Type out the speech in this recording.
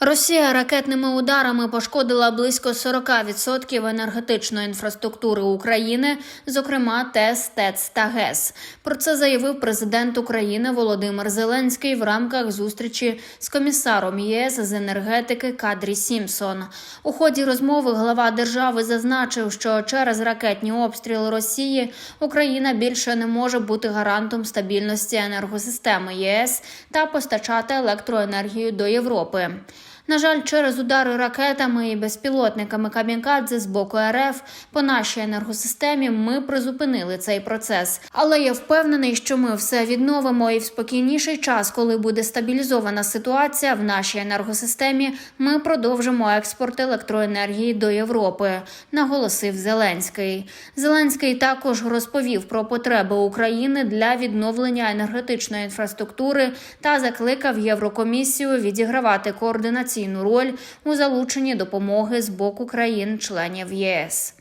Росія ракетними ударами пошкодила близько 40% енергетичної інфраструктури України, зокрема ТЕС, ТЕЦ та ГЕС. Про це заявив президент України Володимир Зеленський в рамках зустрічі з комісаром ЄС з енергетики Кадрі Сімсон. У ході розмови глава держави зазначив, що через ракетні обстріли Росії Україна більше не може бути гарантом стабільності енергосистеми ЄС та постачати електроенергію до Європи. На жаль, через удари ракетами і безпілотниками камікадзе з боку РФ по нашій енергосистемі ми призупинили цей процес. Але я впевнений, що ми все відновимо і в спокійніший час, коли буде стабілізована ситуація в нашій енергосистемі, ми продовжимо експорт електроенергії до Європи, наголосив Зеленський. Зеленський також розповів про потреби України для відновлення енергетичної інфраструктури та закликав Єврокомісію відігравати координаційну роль у залученні допомоги з боку країн-членів ЄС.